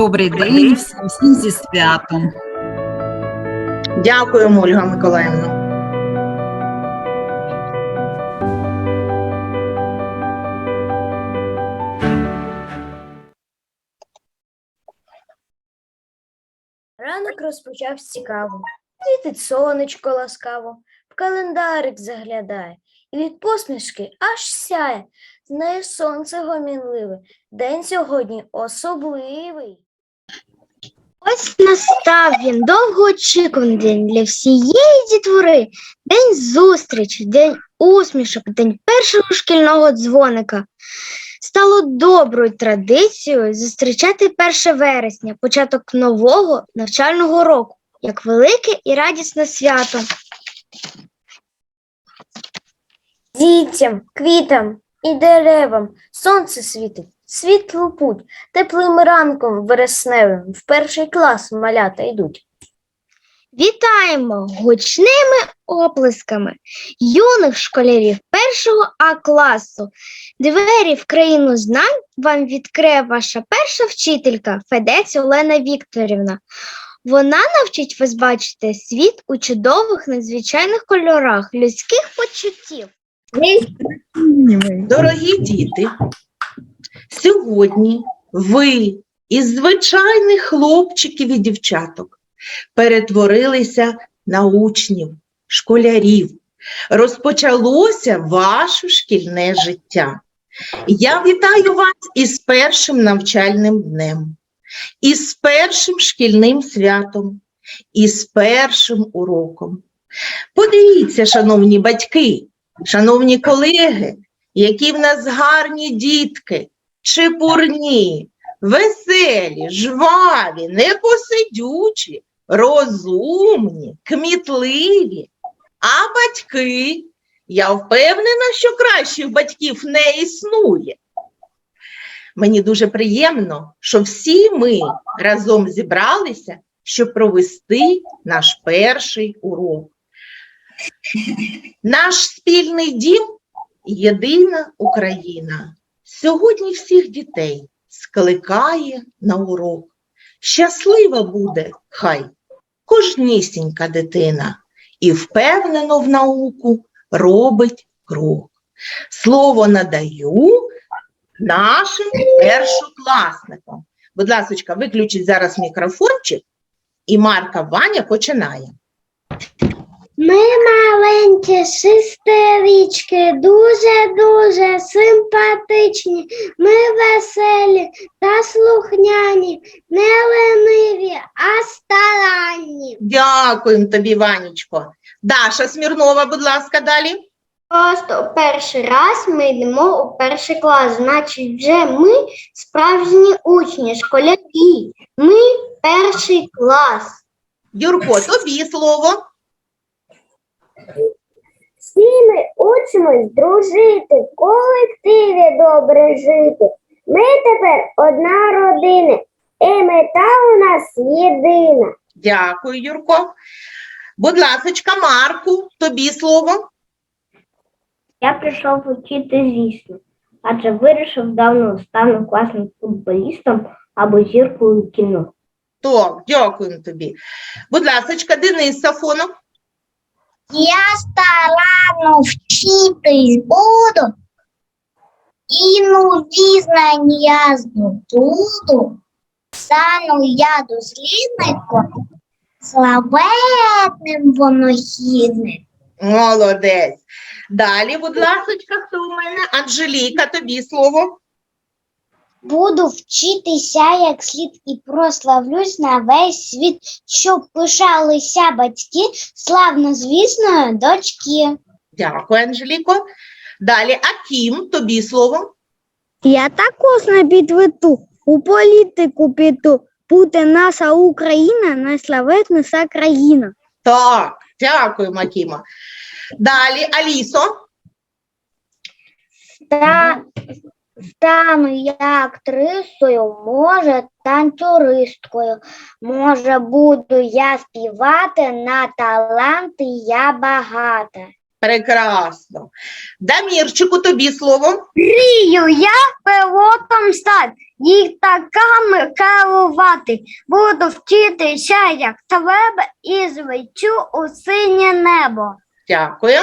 Добрий день всім, всім зі святом. Дякуємо, Ольга Миколаївна. Ранок розпочався цікаво. Світить сонечко ласкаво, в календарик заглядає, і від посмішки аж сяє. Знає сонце гомінливе. День сьогодні особливий. Ось настав він довгоочікуваний день для всієї дітвори. День зустрічі, день усмішок, день першого шкільного дзвоника. Стало доброю традицією зустрічати 1 вересня, початок нового навчального року, як велике і радісне свято. Дітям, квітам і деревам сонце світить, світлу путь, теплим ранком вересневим в перший клас малята йдуть. Вітаємо гучними оплесками юних школярів першого А класу. Двері в країну знань вам відкриє ваша перша вчителька Федець Олена Вікторівна. Вона навчить вас бачити світ у чудових надзвичайних кольорах людських почуттів. Дорогі діти, сьогодні ви із звичайних хлопчиків і дівчаток перетворилися на учнів, школярів. Розпочалося ваше шкільне життя. Я вітаю вас із першим навчальним днем, із першим шкільним святом, із першим уроком. Подивіться, шановні батьки, шановні колеги, які в нас гарні дітки, чепурні, веселі, жваві, непосидючі, розумні, кмітливі. А батьки, я впевнена, що кращих батьків не існує. Мені дуже приємно, що всі ми разом зібралися, щоб провести наш перший урок. Наш спільний дім єдина Україна. Сьогодні всіх дітей скликає на урок. Щаслива буде, хай кожнісінька дитина і впевнено в науку робить крок. Слово надаю нашим першокласникам. Будь ласка, виключіть зараз мікрофончик, і Марка Ваня починає. Ми маленькі шестерички, дуже-дуже симпатичні. Ми веселі та слухняні, не лениві, а старанні. Дякуємо тобі, Ванечко. Даша Смірнова, будь ласка, далі. Просто перший раз ми йдемо у перший клас, значить, вже ми справжні учні, школярі. Ми перший клас. Юрко, тобі слово. Всі ми учимось дружити, в колективі добре жити. Ми тепер одна родина, і мета у нас єдина. Дякую, Юрко. Будь ласочка, Марку, тобі слово. Я прийшов вчити, звісно, адже вирішив давно стану класним футболістом або зіркою кіно. Так, дякуємо тобі. Будь ласочка, Денис Сафонов. Я старанно вчитись буду, і нові знання здобуду. Стану я дослідником, славетним вонохідним. Молодець. Далі, будь ласочка, хто у мене? Анжеліка, тобі слово. Буду вчитися як слід і прославлюсь на весь світ, щоб пишалися батьки славно звісної дочки. Дякую, Анжеліко. Далі, Акім, тобі слово. Я також не підведу, у політику піду. Буде наша Україна найславетніша країна. Так, дякую, Акіма. Далі, Алісо. Та стану я актрисою, може, танцюристкою. Може, буду я співати на таланти я багата. Прекрасно. Дамірчику, тобі слово. Мрію я пілотом стати, літаками керувати. Буду вчитися, як тебе, і злечу у синє небо. Дякую.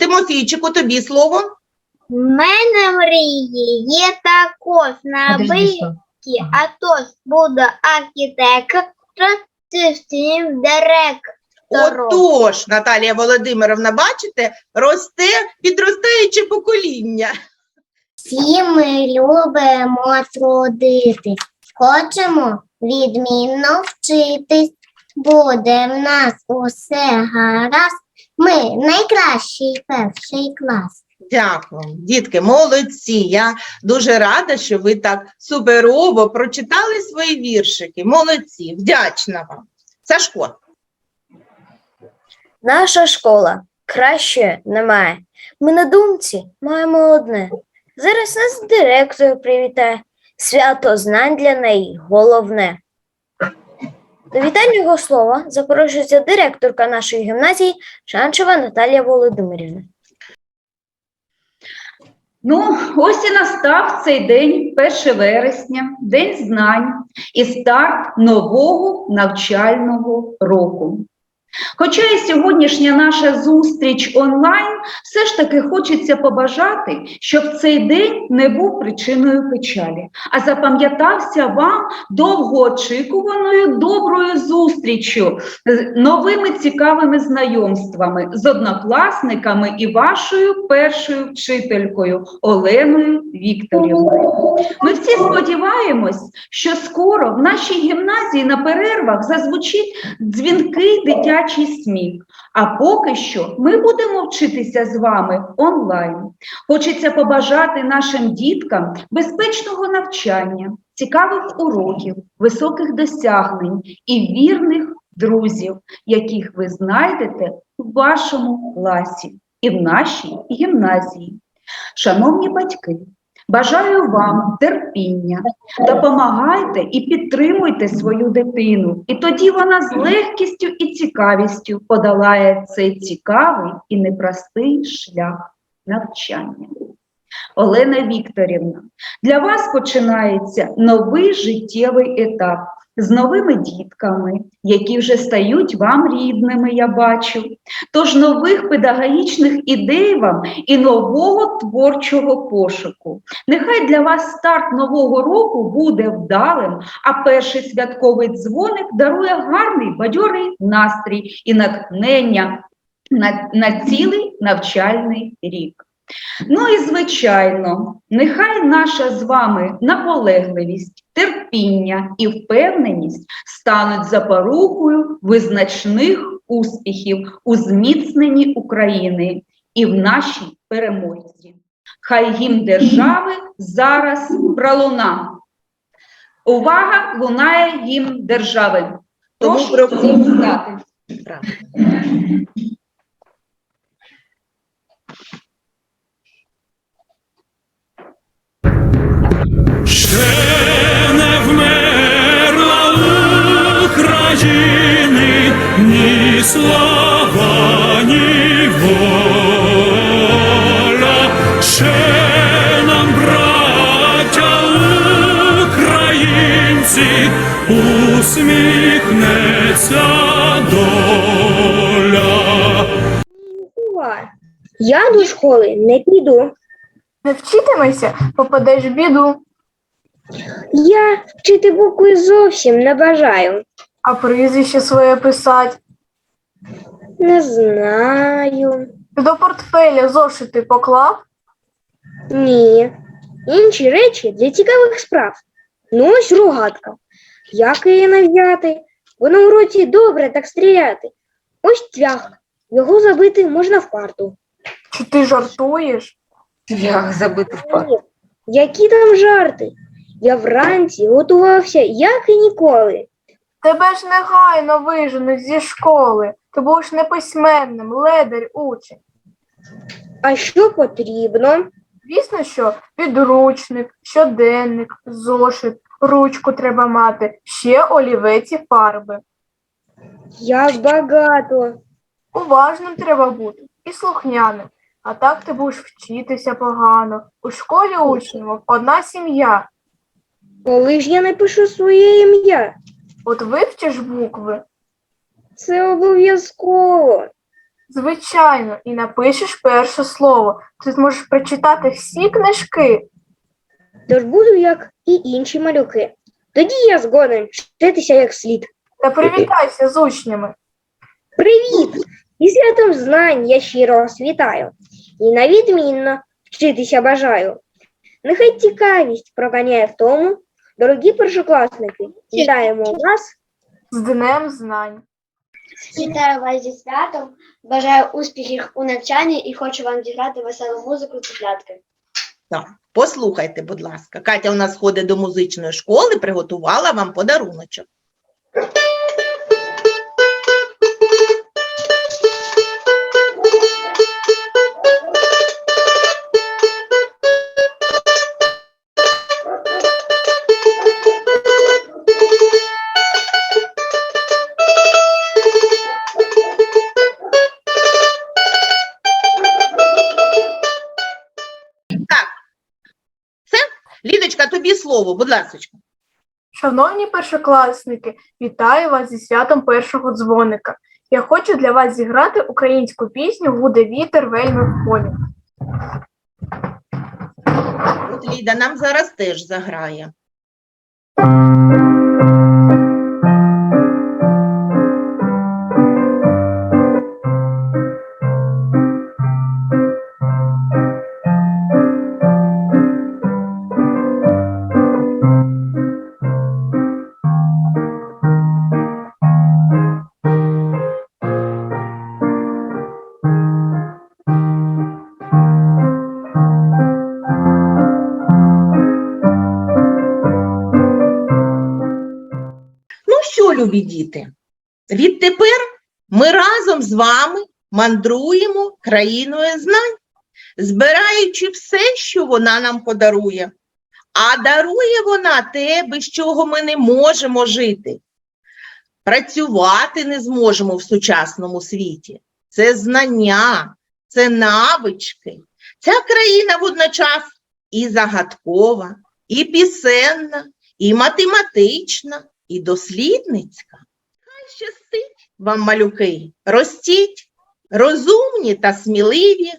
Тимофійчику, тобі слово. В мене мрії є також на виїзді, а то буду архітектор, систем директор. Отож, Наталія Володимировна, бачите, росте підростаюче покоління. Всі ми любимо трудитись, хочемо відмінно вчитись. Буде в нас усе гаразд. Ми найкращий перший клас. Дякую, дітки, молодці. Я дуже рада, що ви так суперово прочитали свої віршики. Молодці, вдячна вам. Сашко, Наша школа краще немає. Ми на думці маємо одне. Зараз нас директор привітає. Свято знань для неї головне. До вітального слова запрошується директорка нашої гімназії Шанчева Наталія Володимирівна. Ну, ось і настав цей день, 1 вересня, День знань і старт нового навчального року. Хоча і сьогоднішня наша зустріч онлайн, все ж таки хочеться побажати, щоб цей день не був причиною печалі, а запам'ятався вам довгоочікуваною доброю зустріччю з новими цікавими знайомствами з однокласниками і вашою першою вчителькою Оленою Вікторівною. Ми всі сподіваємось, що скоро в нашій гімназії на перервах зазвучить дзвінкий дитячий сміх. А поки що ми будемо вчитися з вами онлайн. Хочеться побажати нашим діткам безпечного навчання, цікавих уроків, високих досягнень і вірних друзів, яких ви знайдете в вашому класі і в нашій гімназії. Шановні батьки, бажаю вам терпіння, допомагайте і підтримуйте свою дитину, і тоді вона з легкістю і цікавістю подолає цей цікавий і непростий шлях навчання. Олена Вікторівна, для вас починається новий життєвий етап з новими дітками, які вже стають вам рідними, я бачу. Тож нових педагогічних ідей вам і нового творчого пошуку. Нехай для вас старт нового року буде вдалим, а перший святковий дзвоник дарує гарний бадьорий настрій і натхнення на, на цілий навчальний рік. Ну і звичайно, нехай наша з вами наполегливість, терпіння і впевненість стануть запорукою визначних успіхів у зміцненні України і в нашій перемозі. Хай гімн держави зараз пролуна. Увага! Лунає гімн держави. Прошу про- всіх Ще не вмерла України ні слава, ні воля. Ще нам, браття українці, усміхнеться доля. Я до школи не піду. Не вчитимешся, попадеш в біду, Я вчити букви зовсім не бажаю. а прізвище своє писать. Не знаю. Ти до портфеля зошити поклав, Ні. Інші речі для цікавих справ. Ну ось рогатка. Як її нав'яти? Бо на уроці добре так стріляти. Ось цвях. Його забити можна в парту. чи ти жартуєш? Як забити в Ні. Які там жарти? Я вранці готувався, як і ніколи. Тебе ж негайно виженуть зі школи. Ти будеш неписьменним, ледарь учень. А що потрібно? Звісно, що підручник, щоденник, зошит, ручку треба мати, ще олівець і фарби. Як багато. Уважним треба бути. і слухняним. А так ти будеш вчитися погано. У школі учнів одна сім'я. Коли ж я напишу своє ім'я? От вивчиш букви, Це обов'язково. звичайно, і напишеш перше слово. Ти зможеш прочитати всі книжки. Тож буду як і інші малюки. Тоді я згоден вчитися як слід. Та привітайся з учнями. Привіт! І святом знань я щиро вас вітаю. І на відмінно вчитися бажаю. Нехай цікавість проганяє в тому, дорогі першокласники, вітаємо вас З Днем знань. Вітаю вас зі святом, бажаю успіхів у навчанні і хочу вам зіграти веселу музику цеплятки. Так, послухайте, будь ласка. Катя у нас ходить до музичної школи, приготувала вам подаруночок. Слово, будь ласка. Шановні першокласники, вітаю вас зі святом першого дзвоника. Я хочу для вас зіграти українську пісню Гуде вітер вельми в полі. От Ліда нам зараз теж заграє. Любі діти, відтепер ми разом з вами мандруємо країною знань, збираючи все, що вона нам подарує. А дарує вона те, без чого ми не можемо жити. Працювати не зможемо в сучасному світі. Це знання, це навички. Ця країна водночас і загадкова, і пісенна, і математична, і дослідницька. Хай щастить вам, малюки, ростіть, розумні та сміливі,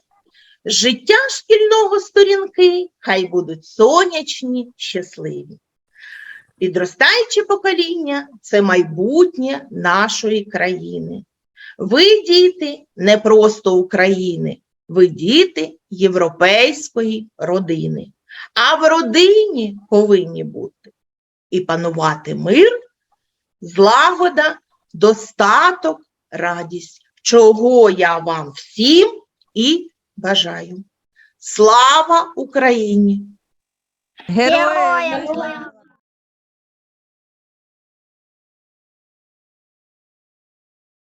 життя шкільного сторінки, хай будуть сонячні, щасливі. Підростаюче покоління це майбутнє нашої країни. Ви, діти, не просто України, ви діти європейської родини. А в родині повинні бути і панувати мир, злагода, достаток, радість, чого я вам всім і бажаю. Слава Україні! Героям!